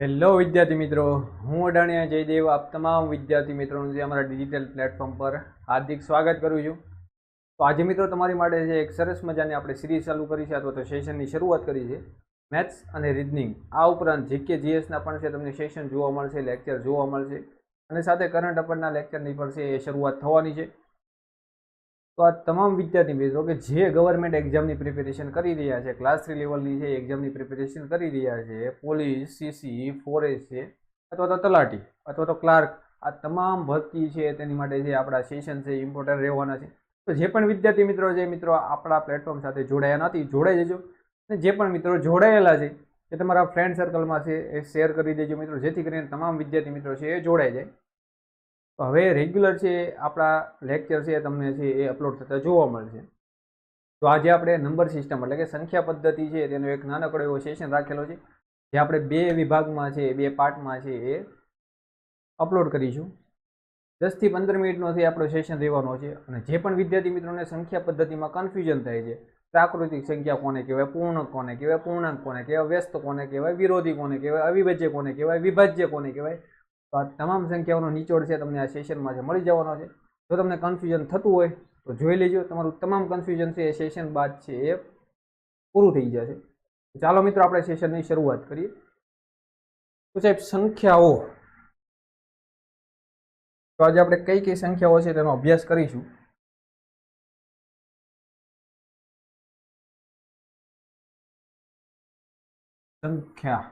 Hello વિદ્યાર્થી મિત્રો, હું અડાણિયા જયદેવ, આપ તમામ વિદ્યાર્થી મિત્રોનું જે અમારા ડિજિટલ પ્લેટફોર્મ પર હાર્દિક સ્વાગત કરું છું. તો આજે મિત્રો તમારી માટે જે એક સરસ મજાની આપણે સિરીઝ ચાલુ કરી છે, અથવા તો સેશનની શરૂઆત કરી છે મેથ્સ અને રિઝનિંગ આ ઉપરાંત જીકે જીએસના પણ છે, તમને સેશન જોવા મળશે લેક્ચર જોવા મળશે, અને સાથે કરંટ અફેરના લેક્ચરની પણ છે એ શરૂઆત થવાની છે. તો આ તમામ વિદ્યાર્થી મિત્રો કે જે ગવર્મેન્ટ એક્ઝામની પ્રિપેરેશન કરી રહ્યા છે ક્લાસ થ્રી લેવલની છે એક્ઝામની પ્રિપેરેશન કરી રહ્યા છે પોલીસ સીસી ફોરેસ્ટ છે, અથવા તો તલાટી, અથવા તો ક્લાર્ક આ તમામ ભરતી છે તેની માટે જે આપણા સેશન છે ઇમ્પોર્ટન્ટ રહેવાના છે. તો જે પણ વિદ્યાર્થી મિત્રો છે, મિત્રો આપણા પ્લેટફોર્મ સાથે જોડાયા નથી, જોડાઈ જજો. અને જે પણ મિત્રો જોડાયેલા છે, એ તમારા ફ્રેન્ડ સર્કલમાં છે, એ શેર કરી દેજો મિત્રો, જેથી કરીને તમામ વિદ્યાર્થી મિત્રો છે એ જોડાઈ જાય. તો હવે રેગ્યુલર છે આપણા લેક્ચર છે તમને છે એ અપલોડ થતા જોવા મળશે. તો આજે આપણે નંબર સિસ્ટમ એટલે કે સંખ્યા પદ્ધતિ છે તેનો એક નાનકડો એવો સેશન રાખેલો છે, જે આપણે બે વિભાગમાં છે, બે પાર્ટમાં છે એ અપલોડ કરીશું. દસથી પંદર મિનિટનો છે આપણો સેશન રહેવાનો છે અને જે પણ વિદ્યાર્થી મિત્રોને સંખ્યા પદ્ધતિમાં કન્ફ્યુઝન થાય છે, પ્રાકૃતિક સંખ્યા કોને કહેવાય, પૂર્ણ કોને કહેવાય, પૂર્ણાંક કોને કહેવાય, વ્યસ્ત કોને કહેવાય, વિરોધી કોને કહેવાય, અવિભાજ્ય કોને કહેવાય, વિભાજ્ય કોને કહેવાય તો આ તમામ સંખ્યાઓનો નિચોડ છે, તમને આ સેશનમાં જે મળી જવાનો છે. જો તમને કન્ફ્યુઝન થતું હોય, તો જોઈ લેજો. તમારું તમામ કન્ફ્યુઝન છે, એ સેશન બાદ છે, એ પૂરું થઈ જશે. ચાલો મિત્રો, આપણે સેશનની શરૂઆત કરીએ. તો સાહેબ, સંખ્યાઓ. તો આજે આપણે કઈ કઈ સંખ્યાઓ છે તેનો અભ્યાસ કરીશું. સંખ્યા.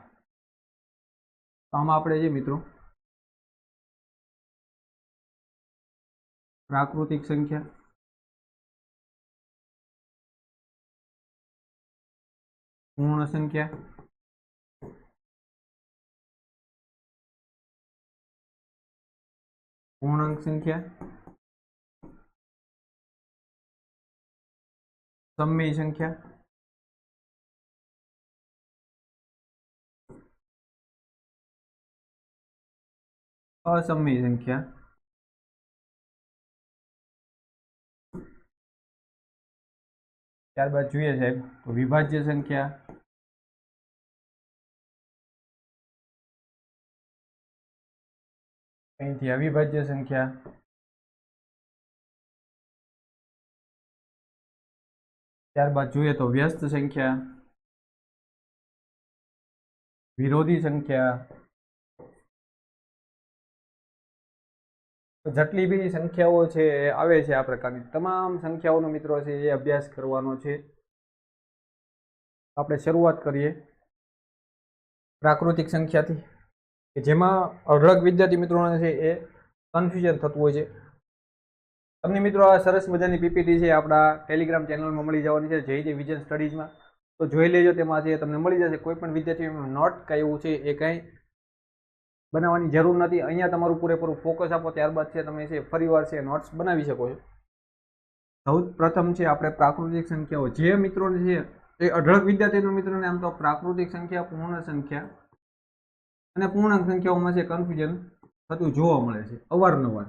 આમાં આપણે જે મિત્રો પ્રાકૃતિક સંખ્યા પૂર્ણ સંખ્યા પૂર્ણાંક સંખ્યા સમય સંખ્યા અસમય સંખ્યા ત્યારબાદ જોઈએ સાહેબ, તો વિભાજ્ય સંખ્યા અહીંથી અવિભાજ્ય સંખ્યા ત્યારબાદ જોઈએ તો વ્યસ્ત સંખ્યા, વિરોધી સંખ્યા જેટલી બી સંખ્યાઓ છે એ આવે છે આ પ્રકારની. તમામ સંખ્યાઓનો મિત્રો છે એ અભ્યાસ કરવાનો છે, આપણે શરૂઆત કરીએ પ્રાકૃતિક સંખ્યાથી, કે જેમાં અઢળક વિદ્યાર્થી મિત્રોને છે એ કન્ફ્યુઝન થતું હોય છે. તમને મિત્રો આ સરસ મજાની પીપીટી છે આપણા ટેલિગ્રામ ચેનલમાં મળી જવાની છે, જય જય વિઝન સ્ટડીઝમાં તો જોઈ લેજો, તેમાં છે તમને મળી જશે, કોઈ પણ વિદ્યાર્થી નોટ કાંઈ એવું છે એ કાંઈ બનાવવાની જરૂર નથી. અહીંયા તમારું પૂરેપૂરું ફોકસ આપો, ત્યારબાદ છે તમે છે ફરીવાર છે નોટ્સ બનાવી શકો છો. સૌ પ્રથમ છે આપણે પ્રાકૃતિક સંખ્યાઓ. જે મિત્રોને છે, એ અઢળક વિદ્યાર્થીનો મિત્રોને આમ તો પ્રાકૃતિક સંખ્યા, પૂર્ણ સંખ્યા અને પૂર્ણાંક સંખ્યાઓમાં છે કન્ફ્યુઝન થતું જોવા મળે છે, અવારનવાર.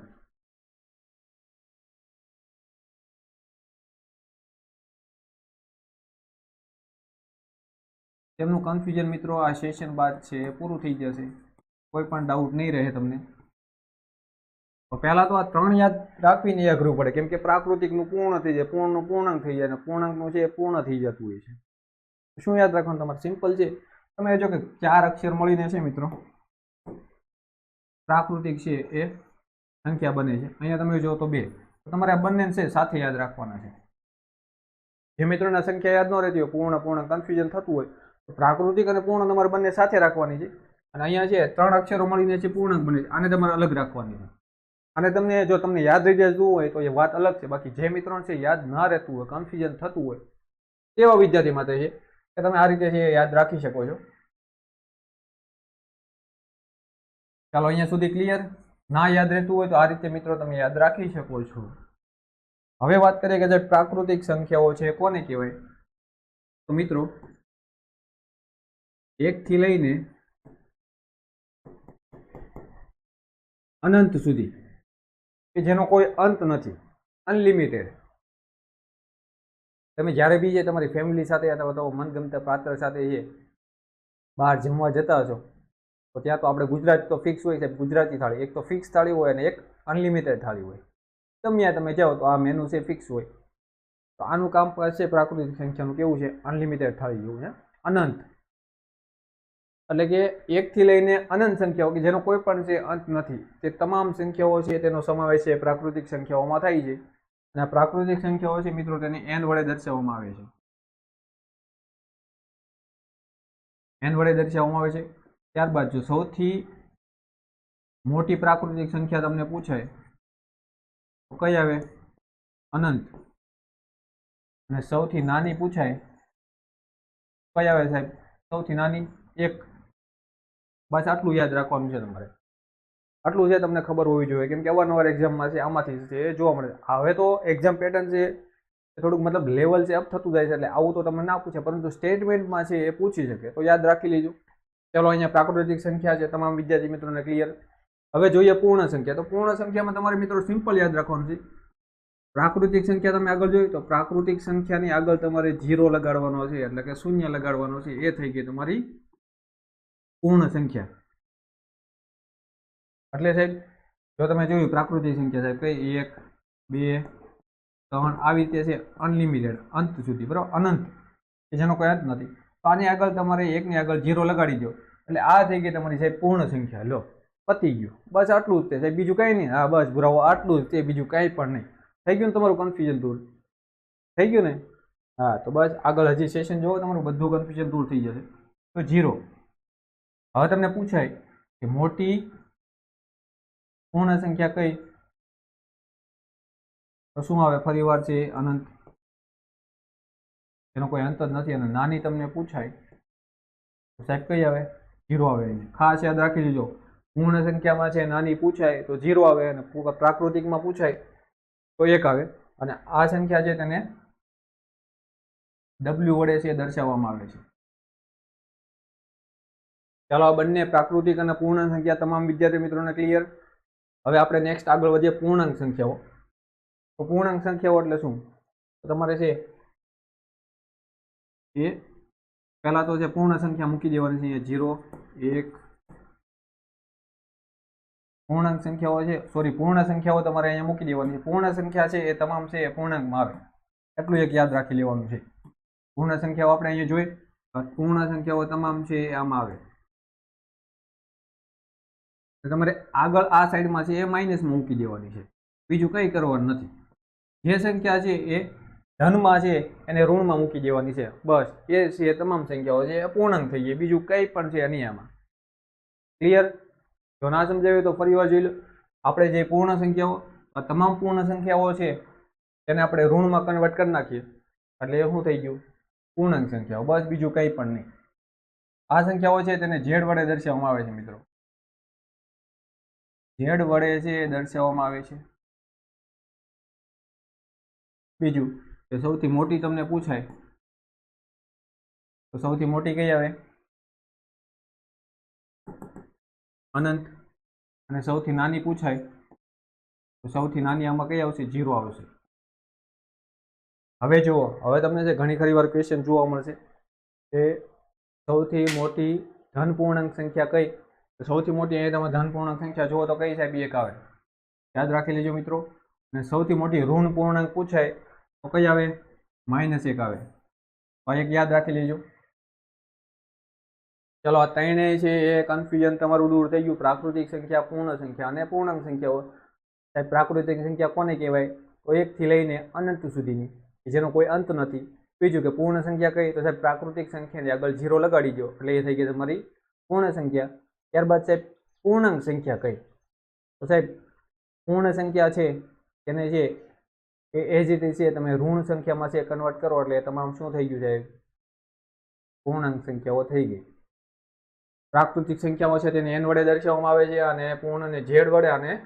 તેમનું કન્ફ્યુઝન મિત્રો, આ સેશન બાદ છે, પૂરું થઈ જશે. કોઈ પણ ડાઉટ નહીં રહે તમને. તો પહેલાં તો આ ત્રણ યાદ રાખવીને એ અઘરું પડે. કેમ કે પ્રાકૃતિકનું પૂર્ણ થઈ જાય, પૂર્ણનું પૂર્ણાંક થઈ જાય અને પૂર્ણાંકનું છે એ પૂર્ણ થઈ જતું હોય છે. શું યાદ રાખવાનું તમારે? સિમ્પલ છે. તમે જો કે ચાર અક્ષર મળીને છે મિત્રો. પ્રાકૃતિક છે એ સંખ્યા બને છે. અહીંયા તમે જો તો બે. તમારે આ બંને છે સાથે યાદ રાખવાના છે. જે મિત્રોને સંખ્યા યાદ ન રહેતી હોય, પૂર્ણ પૂર્ણ કન્ફ્યુઝન થતું હોય, તો પ્રાકૃતિક અને પૂર્ણ તમારે બંને સાથે રાખવાની છે. અને અહીંયા છે, ત્રણ અક્ષરો મળીને છે, પૂર્ણાંક બને છે. આને તમારે અલગ રાખવાની છે. અને તમને જો તમને યાદ રહી જતું હોય, તો એ વાત અલગ છે. બાકી જે મિત્રો છે, યાદ ના રહેતું હોય કન્ફ્યુઝન થતું હોય તેવા વિદ્યાર્થી માટે છે કે તમે આ રીતે છે, યાદ રાખી શકો છો. ચાલો, અહીંયા સુધી ક્લિયર ના યાદ રહેતું હોય, તો આ રીતે મિત્રો તમે યાદ રાખી શકો છો. હવે વાત કરીએ કે જે પ્રાકૃતિક સંખ્યાઓ છે, કોને કહેવાય? તો મિત્રો, એકથી લઈને અનંત સુધી, કે જેનો કોઈ અંત નથી અનલિમિટેડ તમે જ્યારે બી જે તમારી ફેમિલી સાથે અથવા તો મનગમતા પાત્ર સાથે એ બહાર જમવા જતા હશો, તો ત્યાં તો આપણે ગુજરાત તો ફિક્સ હોય છે ગુજરાતી થાળી. એક તો ફિક્સ થાળી હોય અને એક અનલિમિટેડ થાળી હોય. તમે ત્યાં તમે જાઓ તો આ મેનુ છે ફિક્સ હોય. તો આનું કામ છે પ્રાકૃતિક સંખ્યાનું, કેવું છે? અનલિમિટેડ થાળી જેવું છે. અનંત. એટલે કે એકથી લઈને અનંત સંખ્યાઓ, કે જેનો કોઈ પણ છે અંત નથી. તે તમામ સંખ્યાઓ છે, તેનો સમાવેશ છે, પ્રાકૃતિક સંખ્યાઓમાં થાય છે. અને આ પ્રાકૃતિક સંખ્યાઓ છે, મિત્રો, તેને એન વડે દર્શાવવામાં આવે છે. એન વડે દર્શાવવામાં આવે છે. ત્યારબાદ જો સૌથી મોટી પ્રાકૃતિક સંખ્યા તમને પૂછાય, તો કઈ આવે? અનંત. અને સૌથી નાની પૂછાય કઈ આવે સાહેબ? સૌથી નાની એક. બસ આટલું યાદ રાખવાનું છે તમારે. આટલું છે તમને ખબર હોવી જોઈએ. કેમ કે અવારનવાર એક્ઝામમાં છે, આમાંથી છે, એ જોવા મળે. હવે તો એક્ઝામ પેટર્ન છે થોડુંક મતલબ લેવલ છે અપ થતું જાય છે, એટલે આવું તો તમને ના પૂછે. પરંતુ સ્ટેટમેન્ટમાં છે, એ પૂછી શકે. તો યાદ રાખી લેજો. ચલો, અહીંયા પ્રાકૃતિક સંખ્યા છે, તમામ વિદ્યાર્થી મિત્રોને ક્લિયર હવે જોઈએ પૂર્ણ સંખ્યા. તો પૂર્ણ સંખ્યામાં તમારે મિત્રો સિમ્પલ યાદ રાખવાનું છે. પ્રાકૃતિક સંખ્યા તમે આગળ જોઈ તો પ્રાકૃતિક સંખ્યાની આગળ તમારે જીરો લગાડવાનો છે, એટલે કે શૂન્ય લગાડવાનો છે, એ થઈ ગઈ તમારી પૂર્ણ સંખ્યા. એટલે સાહેબ, જો તમે જોયું પ્રાકૃતિક સંખ્યા સાહેબ, કઈ? એક, બે, ત્રણ, આવી રીતે છે અનલિમિટેડ અંત સુધી, બરાબર? અનંત. કે જેનો કોઈ અંત નથી. તો આની આગળ તમારે એકની આગળ જીરો લગાડી દો. એટલે આ થઈ ગઈ તમારી સાહેબ પૂર્ણ સંખ્યા. લો, પતી ગયું. બસ આટલું જ તે સાહેબ. બીજું કંઈ નહીં. હા, બસ બરાબર આટલું જ તે, બીજું કાંઈ પણ નહીં. થઈ ગયું ને તમારું કન્ફ્યુઝન દૂર? થઈ ગયું ને? હા, તો બસ આગળ હજી સેશન જોવો, તમારું બધું કન્ફ્યુઝન દૂર થઈ જશે. તો જીરો હવે તમને પૂછાય કે મોટી પૂર્ણ સંખ્યા કઈ? તો શું આવે? ફરીવાર છે અનંત. એનો કોઈ અંત જ નથી અને નાની તમને પૂછાય. તો સાહેબ કઈ આવે? જીરો આવે ખાસ યાદ રાખી લેજો. પૂર્ણ સંખ્યામાં છે, નાની પૂછાય તો જીરો આવે અને પ્રાકૃતિકમાં પૂછાય તો એક આવે. અને આ સંખ્યા છે તેને ડબલ્યુ વડે છે દર્શાવવામાં આવે છે. ચાલો આ બંને પ્રાકૃતિક અને પૂર્ણ સંખ્યા તમામ વિદ્યાર્થી મિત્રોને ક્લિયર હવે આપણે નેક્સ્ટ આગળ વધીએ પૂર્ણાંક સંખ્યાઓ. તો પૂર્ણાંક સંખ્યાઓ એટલે શું? તમારે છે એ પહેલાં તો છે પૂર્ણ સંખ્યા મૂકી દેવાની છે જીરો એક, પૂર્ણાંક સંખ્યાઓ છે સોરી પૂર્ણ સંખ્યાઓ તમારે અહીંયા મૂકી દેવાની છે. પૂર્ણ સંખ્યા છે એ તમામ છે એ પૂર્ણાંકમાં આવે. એટલું એક યાદ રાખી લેવાનું છે. પૂર્ણ સંખ્યાઓ આપણે અહીંયા જોઈએ પૂર્ણ સંખ્યાઓ તમામ છે એ આમાં આવે. તો તમારે આગળ આ સાઈડમાં છે એ માઇનસમાં મૂકી દેવાની છે. બીજું કંઈ કરવાનું નથી. જે સંખ્યા છે એ ધનમાં છે એને ઋણમાં મૂકી દેવાની છે. બસ, એ છે તમામ સંખ્યાઓ છે, એ પૂર્ણાંક થઈ ગઈ. બીજું કંઈ પણ છે નહીં આમાં. ક્લિયર જો ના સમજાવ્યું તો ફરી વાર જોઈ લો. આપણે જે પૂર્ણ સંખ્યાઓ, આ તમામ પૂર્ણ સંખ્યાઓ છે, તેને આપણે ઋણમાં કન્વર્ટ કરી નાખીએ. એટલે એ શું થઈ ગયું? પૂર્ણાંક સંખ્યાઓ. બસ, બીજું કંઈ પણ નહીં. આ સંખ્યાઓ છે તેને ઝેડ વડે દર્શાવવામાં આવે છે મિત્રો. ઝેડ વડે છે એ દર્શાવવામાં આવે છે. બીજું કે સૌથી મોટી તમને પૂછાય, તો સૌથી મોટી કઈ આવે? અનંત. અને સૌથી નાની પૂછાય, તો સૌથી નાની આમાં કઈ આવશે? જીરો આવશે. હવે જુઓ, હવે તમને જે ઘણી ખરી વાર ક્વેશ્ચન જોવા મળશે, કે સૌથી મોટી ધન પૂર્ણાંક સંખ્યા કઈ? તો સૌથી મોટી અહીંયા તમે ધનપૂર્ણ સંખ્યા જુઓ તો કઈ સાહેબ એક આવે. યાદ રાખી લેજો મિત્રો. અને સૌથી મોટી ઋણ પૂર્ણાંક પૂછાય તો કઈ આવે? માઇનસ એક આવે. તો એક યાદ રાખી લેજો. ચલો, આ ત્રણેય છે એ કન્ફ્યુઝન તમારું દૂર થઈ ગયું. પ્રાકૃતિક સંખ્યા, પૂર્ણ સંખ્યા અને પૂર્ણાંક સંખ્યાઓ સાહેબ, પ્રાકૃતિક સંખ્યા કોને કહેવાય? તો એકથી લઈને અનંત સુધીની જેનો કોઈ અંત નથી. બીજું કે પૂર્ણ સંખ્યા કઈ? તો સાહેબ, પ્રાકૃતિક સંખ્યાની આગળ ઝીરો લગાડી દો એટલે એ થઈ ગઈ તમારી પૂર્ણ સંખ્યા. ત્યારબાદ સાહેબ, પૂર્ણાંક સંખ્યા કઈ? તો સાહેબ, પૂર્ણ સંખ્યા છે, તેને જે એ જ રીતે છે, તમે ઋણ સંખ્યામાં છે કન્વર્ટ કરો, એટલે તમામ શું થઈ ગયું સાહેબ? પૂર્ણાંક સંખ્યાઓ થઈ ગઈ. પ્રાકૃતિક સંખ્યાઓ છે, તેને એન વડે દર્શાવવામાં આવે છે, અને પૂર્ણને ઝેડ વડે, અને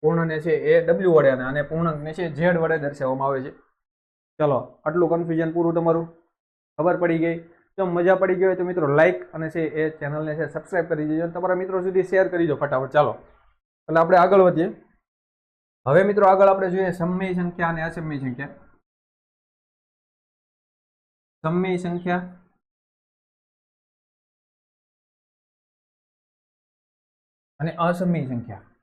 પૂર્ણને છે, એ ડબલ્યુ વડે, અને અને પૂર્ણાંકને છે ઝેડ વડે દર્શાવવામાં આવે છે. ચલો, આટલું કન્ફ્યુઝન પૂરું તમારું? ખબર પડી ગઈ? જો મજા પડી ગઈ હોય તો મિત્રો લાઇક અને છે એ ચેનલને છે સબસ્ક્રાઇબ કરી દેજો તમારા મિત્રો સુધી શેર કરી દો ફટાફટ. ચાલો. એટલે આપણે આગળ વધીએ. હવે મિત્રો આગળ આપણે જોઈએ સમય સંખ્યા અને અસમય સંખ્યા. સમય સંખ્યા. અને અસમય સંખ્યા.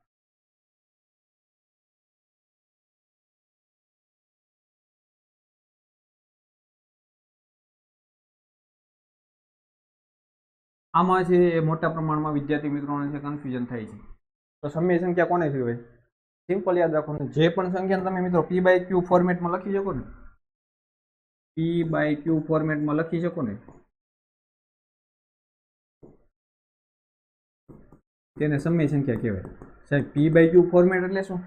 આમાં છે એ મોટા પ્રમાણમાં વિદ્યાર્થી મિત્રોને છે કન્ફ્યુઝન થાય છે. તો સમય સંખ્યા કોને કહેવાય સિમ્પલ યાદ રાખવાનું જે પણ સંખ્યાને તમે મિત્રો પી બાય ક્યુ ફોર્મેટમાં લખી શકો ને. પી બાય ક્યુ ફોર્મેટમાં લખી શકો ને. તેને સમય સંખ્યા કહેવાય. સાહેબ પી બાય ક્યુ ફોર્મેટ એટલે શું?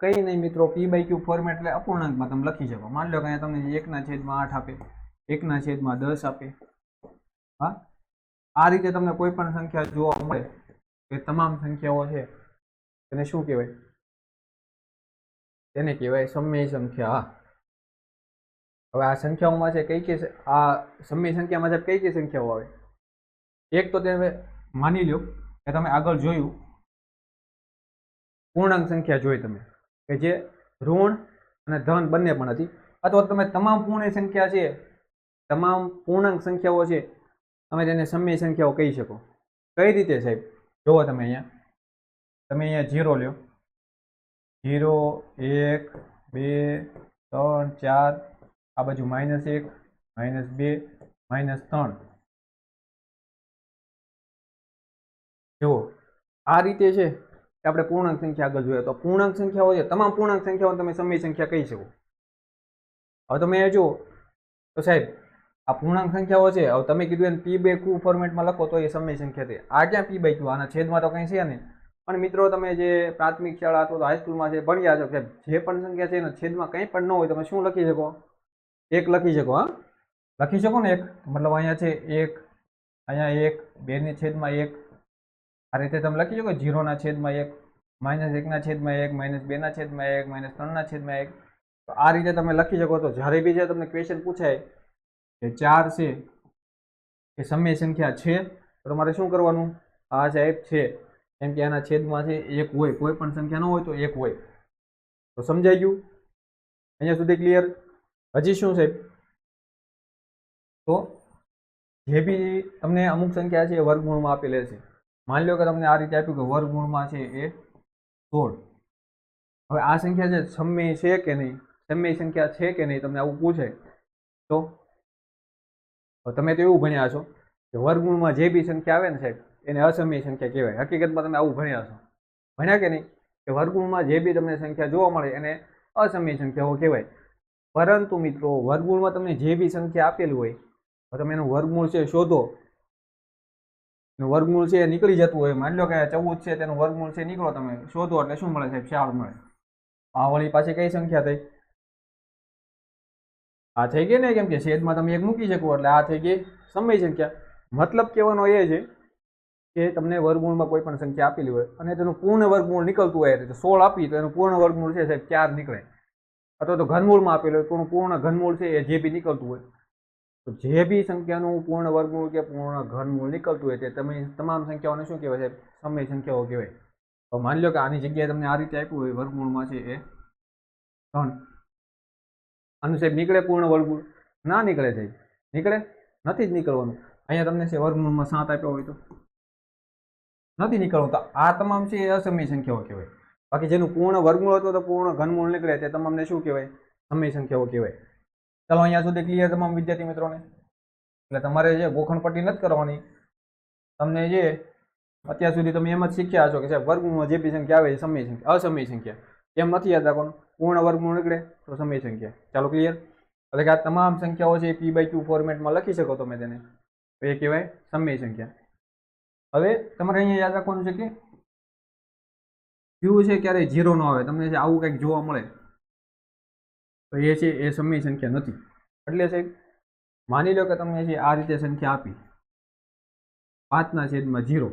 કંઈ નહીં મિત્રો પી બાય ક્યુ ફોર્મેટ એટલે અપૂર્ણાંકમાં તમે લખી શકો. માની લો કે અહીંયા તમને એકના છેદમાં આઠ આપે, એકના છેદમાં દસ આપે. હા? આ રીતે તમને કોઈ પણ સંખ્યા જોવા મળે, એ તમામ સંખ્યાઓ છે. તેને શું કહેવાય? તેને કહેવાય સમય સંખ્યા હવે આ સંખ્યાઓમાં છે કઈ કઈ આ સમય સંખ્યામાં છે કઈ કઈ સંખ્યાઓ આવે? એક તો તમે માની લો કે તમે આગળ જોયું, પૂર્ણાંક સંખ્યા જોઈ તમે, કે જે ઋણ અને ધન બંને પણ હતી. અથવા તમે તમામ પૂર્ણ સંખ્યા છે, તમામ પૂર્ણાંક સંખ્યાઓ છે તમે તેને સમય સંખ્યાઓ કહી શકો. કઈ રીતે સાહેબ? જુઓ તમે અહીંયા. તમે અહીંયા જીરો લ્યો. જીરો એક, બે, ત્રણ, ચાર, આ બાજુ માઇનસ એક માઇનસ બે માઇનસ ત્રણ. જુઓ, આ રીતે છે કે આપણે પૂર્ણાંક સંખ્યા આગળ જોઈએ. તો પૂર્ણાંક સંખ્યાઓ છે, તમામ પૂર્ણાંક સંખ્યાઓ તમે સમય સંખ્યા કહી શકો. હવે તમે જુઓ. તો સાહેબ આ પૂર્ણાંક સંખ્યાઓ છે. હવે તમે કીધું એને પી બાય ક્યુ ફોર્મેટમાં લખો તો એ સમય સંખ્યા છે. આ ક્યાં પી બાય ક્યુ આના છેદમાં તો કંઈ છે નહીં. પણ મિત્રો, તમે જે પ્રાથમિક શાળા અથવા હાઈસ્કૂલમાં છે ભણ્યા છો, કે જે પણ સંખ્યા છે એના છેદમાં કંઈ પણ ન હોય, તમે શું લખી શકો? એક લખી શકો, હા? લખી શકો ને એક? મતલબ અહીંયા છે એક, અહીંયા એક બેની છેદમાં એક. આ રીતે તમે લખી શકો? જીરોના છેદમાં એક, માઇનસ એકના છેદમાં એક, માઇનસ બેના છેદમાં એક, માઇનસ ત્રણના છેદમાં એક. તો આ રીતે તમે લખી શકો. તો જ્યારે બી જે તમને ક્વેશ્ચન પૂછાય કે ચાર છે એ સમય સંખ્યા છે. તો તમારે શું કરવાનું? આ સાહેબ છે. કેમ કે આના છેદમાં છે, એક હોય. કોઈ પણ સંખ્યા ન હોય તો એક હોય. તો સમજાઈ ગયું? અહીંયા સુધી ક્લિયર હજી શું સાહેબ તો જે બી તમને અમુક સંખ્યા છે એ વર્ગમૂળમાં આપેલી છે. માની લો કે તમને આ રીતે આપ્યું કે વર્ગમૂળમાં છે એ સોળ. હવે આ સંખ્યા છે, સમય છે કે નહીં? સમય સંખ્યા છે કે નહીં? તમને આવું પૂછે તો તમે તો એવું ભણ્યા છો કે વર્ગમૂળમાં જે બી સંખ્યા આવે ને સાહેબ, એને અસમય સંખ્યા કહેવાય. હકીકતમાં તમે આવું ભણ્યા છો. ભણ્યા કે નહીં? કે વર્ગમૂળમાં જે બી તમને સંખ્યા જોવા મળે એને અસમય સંખ્યાઓ કહેવાય. પરંતુ મિત્રો, વર્ગમૂળમાં તમને જે બી સંખ્યા આપેલી હોય તમે એનું વર્ગમૂળ છે શોધો. વર્ગમૂળ છે એ નીકળી જતું હોય. માની લો કે ચૌદ છે, તેનું વર્ગમૂળ છે નીકળો તમે. શોધો એટલે શું મળે સાહેબ? ચાર મળે. આ વળી પાછી કઈ સંખ્યા થઈ? આ થઈ ગઈ ને કેમ કે છેદમાં તમે એક મૂકી શકો, એટલે આ થઈ ગઈ સમય સંખ્યા. મતલબ કહેવાનો એ છે કે તમને વર્ગમૂળમાં કોઈ પણ સંખ્યા આપેલી હોય અને તેનું પૂર્ણ વર્ગમૂળ નીકળતું હોય તો સોળ આપી તો એનું પૂર્ણ વર્ગમૂળ છે સાહેબ ચાર નીકળે. અથવા તો ઘનમૂળમાં આપેલું હોય, તો પૂર્ણ ઘનમૂળ છે એ જે બી નીકળતું હોય. તો જે બી સંખ્યાનું પૂર્ણ વર્ગમૂળ કે પૂર્ણ ઘનમૂળ નીકળતું હોય તે તમે તમામ સંખ્યાઓને શું કહેવાય છે સમય સંખ્યાઓ કહેવાય. તો માની લો કે આની જગ્યાએ તમને આ રીતે આપ્યું હોય, વર્ગમૂળમાં છે એ ત્રણ આનું સાહેબ નીકળે પૂર્ણ વર્ગમૂળ. ના નીકળે સાહેબ. નીકળે? નથી જ નીકળવાનું. અહીંયા તમને છે વર્ગમૂળમાં સાત આપ્યો હોય તો. નથી નીકળવું આ તમામ છે એ અસમય સંખ્યાઓ કહેવાય. બાકી જેનું પૂર્ણ વર્ગમૂળ હતું તો પૂર્ણ ઘનમૂળ નીકળે તે તમામને શું કહેવાય? સમય સંખ્યાઓ કહેવાય. ચાલો અહીંયા સુધી ક્લિયર તમામ વિદ્યાર્થી મિત્રોને. એટલે તમારે જે ગોખણપટ્ટી નથી કરવાની, તમને જે અત્યાર સુધી તમે એમ જ શીખ્યા છો કે સાહેબ વર્ગમૂળમાં જે બી સંખ્યા આવે એ સમય સંખ્યા, અસમય સંખ્યા. એમ નથી યાદ રાખવાનું. પૂર્ણ વર્ગમૂળ નીકળે તો સમય સંખ્યા. ચાલો ક્લિયર એટલે કે આ તમામ સંખ્યાઓ છે એ પી બાય ક્યુ ફોર્મેટમાં લખી શકો તમે તેને. એ કહેવાય સમય સંખ્યા. હવે તમારે અહીંયા યાદ રાખવાનું છે કે ક્યુ છે ક્યારેય ઝીરો ન આવે. તમને જે આવું કંઈક જોવા મળે, તો એ છે એ સમય સંખ્યા નથી. એટલે છે માની લો કે તમને છે આ રીતે સંખ્યા આપી, પાંચના છેદમાં ઝીરો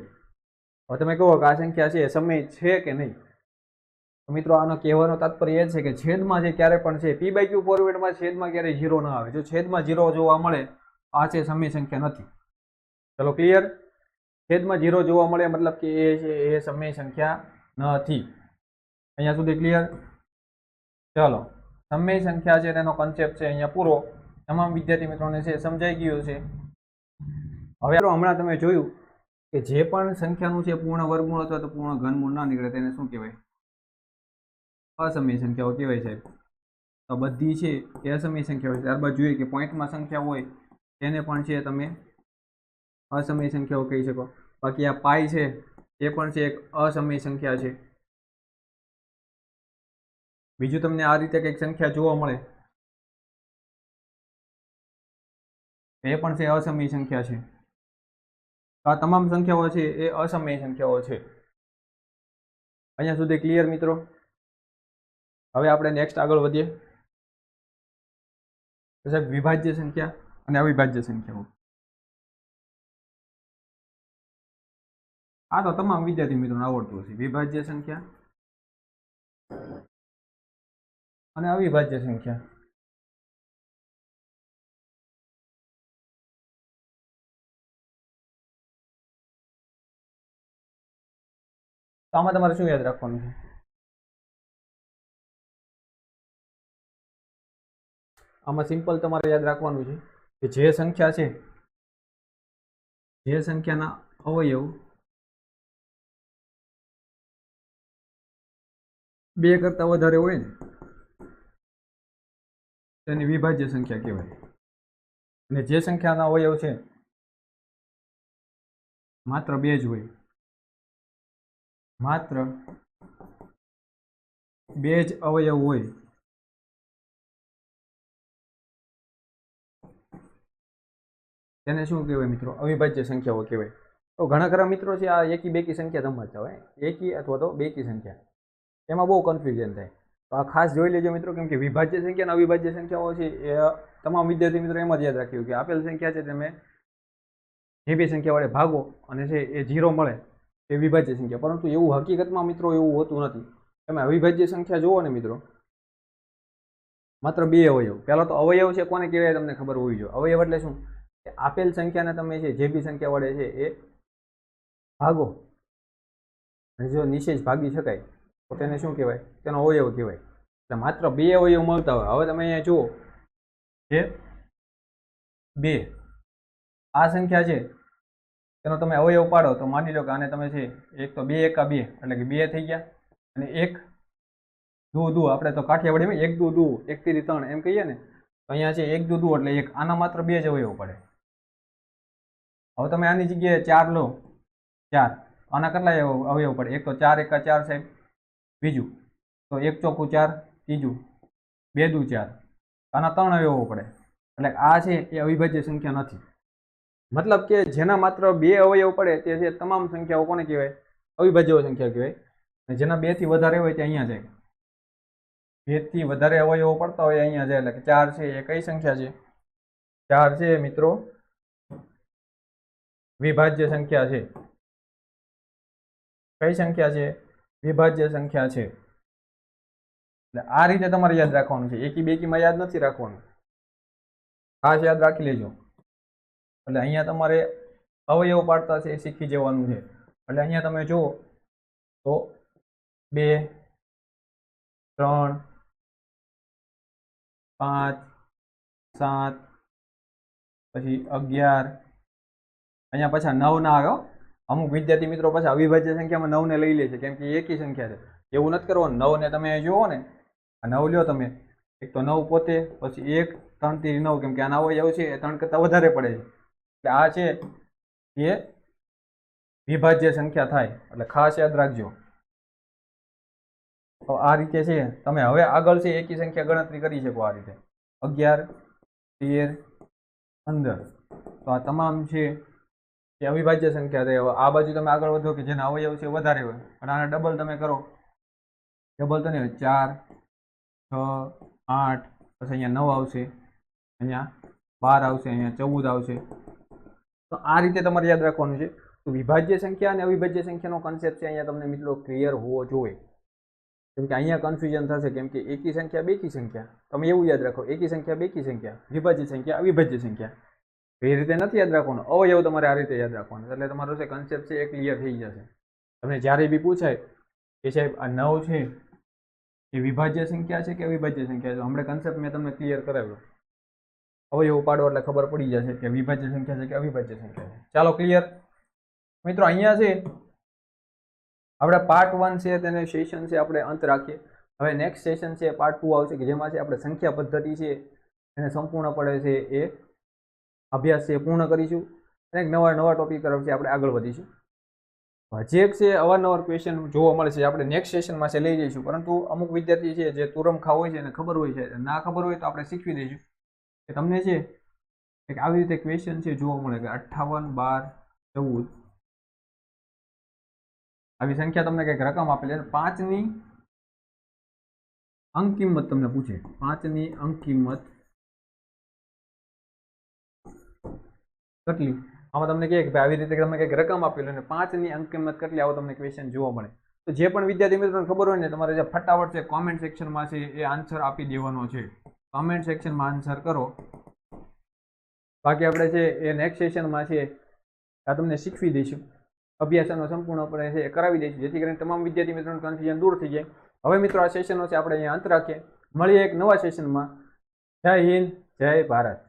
હવે તમે કહો કે આ સંખ્યા છે એ સમય છે કે નહીં? મિત્રો આનો કહેવાનો તાત્પર્ય એ છે કે છેદમાં જે ક્યારે પણ છે પી બાય ક્યુ ફોર્મેટમાં છેદમાં ક્યારેય ઝીરો ન આવે. જો છેદમાં ઝીરો જોવા મળે, આ છે સમય સંખ્યા નથી. ચલો ક્લિયર છેદમાં ઝીરો જોવા મળે મતલબ કે એ છે, એ સમય સંખ્યા નથી. અહીંયા સુધી ક્લિયર ચલો. સમય સંખ્યા છે, તેનો કન્સેપ્ટ છે અહીંયા પૂરો. તમામ વિદ્યાર્થી મિત્રોને છે, સમજાઈ ગયું છે. હવે હમણાં તમે જોયું કે જે પણ સંખ્યાનું છે, પૂર્ણ વર્ગમૂળ અથવા તો પૂર્ણ ઘનમૂળ ના નીકળે, તેને શું કહેવાય? અસમય સંખ્યાઓ કહેવાય સાહેબ. તો બધી છે એ અસમય સંખ્યાઓ ત્યારબાદ જોઈએ કે પોઈન્ટમાં સંખ્યા હોય, તેને પણ છે તમે અસમય સંખ્યાઓ કહી શકો. બાકી આ પાય છે, એ પણ છે એક અસમય સંખ્યા છે? બીજું તમને આ રીતે કંઈક સંખ્યા જોવા મળે. એ પણ છે અસમય સંખ્યા છે? આ તમામ સંખ્યાઓ છે એ અસમય સંખ્યાઓ છે. અહીંયા સુધી ક્લિયર મિત્રો? હવે આપણે નેક્સ્ટ આગળ વધીએ. તો સાહેબ, વિભાજ્ય સંખ્યા અને અવિભાજ્ય સંખ્યાઓ આ તો તમામ વિદ્યાર્થી મિત્રોને આવડતું હશે. વિભાજ્ય સંખ્યા અને અવિભાજ્ય સંખ્યા. તો આમાં તમારે શું યાદ રાખવાનું છે? આમાં સિમ્પલ તમારે યાદ રાખવાનું છે કે જે સંખ્યા છે, જે સંખ્યાના અવયવ બે કરતાં વધારે હોય ને, તેની વિભાજ્ય સંખ્યા કહેવાય. અને જે સંખ્યાના અવયવ છે, માત્ર બે જ હોય. માત્ર બે જ અવયવ હોય. તેને શું કહેવાય મિત્રો? અવિભાજ્ય સંખ્યાઓ કહેવાય. તો ઘણા ખરા મિત્રો છે, આ એકી બેકી સંખ્યા સમજતા હોય એકી અથવા તો બેકી સંખ્યા. એમાં બહુ કન્ફ્યુઝન થાય. તો આ ખાસ જોઈ લેજો મિત્રો, કેમ કે વિભાજ્ય સંખ્યા અને અવિભાજ્ય સંખ્યાઓ છે, એ તમામ વિદ્યાર્થી મિત્રો એમ જ યાદ રાખ્યું કે આપેલ સંખ્યા છે, તમે જે બે સંખ્યા વડે ભાગો અને છે, એ જીરો મળે, એ વિભાજ્ય સંખ્યા. પરંતુ એવું હકીકતમાં મિત્રો એવું હોતું નથી. તમે અવિભાજ્ય સંખ્યા જુઓ ને મિત્રો. માત્ર બે અવયવ. પહેલાં તો અવયવ છે, કોને કહેવાય તમને ખબર હોવી જોઈએ. અવયવ એટલે શું? આપેલ સંખ્યાને તમે છે જે બી સંખ્યા વડે છે એ ભાગો. અને જો નિશેષ ભાગી શકાય, તો તેને શું કહેવાય? તેનો અવયવ કહેવાય. એટલે માત્ર બે અવયવ મળતા હોય. હવે તમે અહીંયા જુઓ. જે, બે. આ સંખ્યા છે, તેનો તમે અવયવ પાડો, તો માની લો કે આને તમે છે, એક તો બે, એકા બે. એટલે કે બે થઈ ગયા. અને એક, દુ દુ. આપણે તો કાઠિયાવાડીમાં એક દુ દુ, એક, તીરી, ત્રણ એમ કહીએ ને, તો અહીંયા છે એક દુ દુ એટલે એક. આના માત્ર બે જ અવયવ પડે. હવે તમે આની જગ્યાએ ચાર લો. ચાર. આના કેટલા અવયવ- પડે? એક તો ચાર, એકા ચાર સાહેબ. બીજું. તો એક ચોખ્ખું ચાર, ત્રીજું. બે દુ ચાર. આના ત્રણ અવયવો પડે. એટલે આ છે એ અવિભાજ્ય સંખ્યા નથી. મતલબ કે જેના માત્ર બે અવયવ પડે તે છે તમામ સંખ્યાઓ કોને કહેવાય? અવિભાજ્ય સંખ્યા કહેવાય. જેના બેથી વધારે હોય તે અહીંયા જાય. બેથી વધારે અવયવો પડતા હોય અહીંયા જાય. એટલે ચાર છે એ કઈ સંખ્યા છે? ચાર છે મિત્રો વિભાજ્ય સંખ્યા છે. કઈ સંખ્યા છે? વિભાજ્ય સંખ્યા છે. એટલે આ રીતે તમારે યાદ રાખવાનું છે. એકી બેકીમાં યાદ નથી રાખવાનું. ખાસ યાદ રાખી લેજો. એટલે અહીંયા તમારે અવયવ પાડતા છે એ શીખી જવાનું છે. એટલે અહીંયા તમે જુઓ તો બે, ત્રણ, પાંચ, સાત, પછી અગિયાર અહીંયા પાછા નવ ના આવ્યો અમુક વિદ્યાર્થી મિત્રો પાછા અવિભાજ્ય સંખ્યામાં નવને લઈ લે છે. કેમ કે એકી સંખ્યા છે. એવું નથી કરવાનું. નવને તમે જુઓ ને. આ નવ લ્યો તમે. એક તો નવ પોતે, પછી એક, ત્રણથી નવ. કેમ કે આના એવું છે, એ ત્રણ કરતાં વધારે પડે છે. એટલે આ છે એ વિભાજ્ય સંખ્યા થાય. એટલે ખાસ યાદ રાખજો. તો આ રીતે છે. તમે હવે આગળ છે, એકી સંખ્યા ગણતરી કરી શકો આ રીતે. અગિયાર, તેર, પંદર. તો આ તમામ છે એ અવિભાજ્ય સંખ્યા થઈ આ બાજુ તમે આગળ વધો કે જેના અવયવ છે વધારે હોય. અને આને ડબલ તમે કરો. ડબલ તો નહીં ચાર, છ, આઠ પછી અહીંયા નવ આવશે. અહીંયા બાર આવશે, અહીંયા ચૌદ આવશે. તો આ રીતે તમારે યાદ રાખવાનું છે. તો વિભાજ્ય સંખ્યા અને અવિભાજ્ય સંખ્યાનો કન્સેપ્ટ છે, અહીંયા તમને મિત્રો ક્લિયર હોવો જોઈએ. કેમ કે અહીંયા કન્ફ્યુઝન થશે, કેમ કે એકી સંખ્યા બેકી સંખ્યા. તમે એવું યાદ રાખો, એકી સંખ્યા બેકી સંખ્યા, વિભાજ્ય સંખ્યા, અવિભાજ્ય સંખ્યા. એ રીતે નથી યાદ રાખવાનું. અવયવ તમારે આ રીતે યાદ રાખવાનું. એટલે તમારો જે કન્સેપ્ટ છે એ ક્લિયર થઈ જશે. તમને જ્યારે બી પૂછાય કે સાહેબ, આ નવ છે, એ વિભાજ્ય સંખ્યા છે કે અવિભાજ્ય સંખ્યા છે? હમણાં કન્સેપ્ટ મેં તમને ક્લિયર કરાવ્યો. અવયવ પાડો એટલે ખબર પડી જશે કે વિભાજ્ય સંખ્યા છે કે અવિભાજ્ય સંખ્યા છે. ચાલો ક્લિયર મિત્રો, અહીંયા છે. આપણે પાર્ટ વન છે, તેને સેશન છે, આપણે અંત રાખીએ. હવે નેક્સ્ટ સેશન છે પાર્ટ ટુ આવશે કે જેમાં છે, આપણે સંખ્યા પદ્ધતિ છે, એને સંપૂર્ણપણે છે એ અભ્યાસ છે પૂર્ણ કરીશું. અને નવા નવા ટોપિક તરફથી આપણે આગળ વધીશું. એક છે અવારનવાર ક્વેશ્ચન જોવા મળે છે આપણે નેક્સ્ટ સેશનમાં છે લઈ જઈશું. પરંતુ અમુક વિદ્યાર્થી છે જે તુરમખા હોય છે એને ખબર હોય છે ના ખબર હોય તો આપણે શીખવી દઈશું. કે તમને છે એક આવી રીતે ક્વેશ્ચન છે જોવા મળે કે અઠ્ઠાવન બાર ચૌદ. આવી સંખ્યા તમને કંઈક રકમ આપેલી છે. પાંચની અંક કિંમત તમને પૂછે. પાંચની અંક કિંમત કેટલી? આમાં તમને કહે કે ભાઈ આવી રીતે તમે કંઈક રકમ આપેલી અને પાંચની અંક કિંમત કેટલી, આવો તમને ક્વેશ્ચન જોવા મળે. તો જે પણ વિદ્યાર્થી મિત્રોને ખબર હોય ને, તમારે જે ફટાફટ છે કોમેન્ટ સેક્શનમાં છે એ આન્સર આપી દેવાનો છે. કોમેન્ટ સેક્શનમાં આન્સર કરો. બાકી આપણે છે એ નેક્સ્ટ સેશનમાં છે આ તમને શીખવી દઈશું. અભ્યાસનો સંપૂર્ણપણે છે એ કરાવી દઈશું, જેથી કરીને તમામ વિદ્યાર્થી મિત્રોનું કન્ફ્યુઝન દૂર થઈ જાય. હવે મિત્રો આ સેશનો છે આપણે અહીંયા અંત રાખીએ. મળીએ એક નવા સેશનમાં જય હિન્દ, જય ભારત.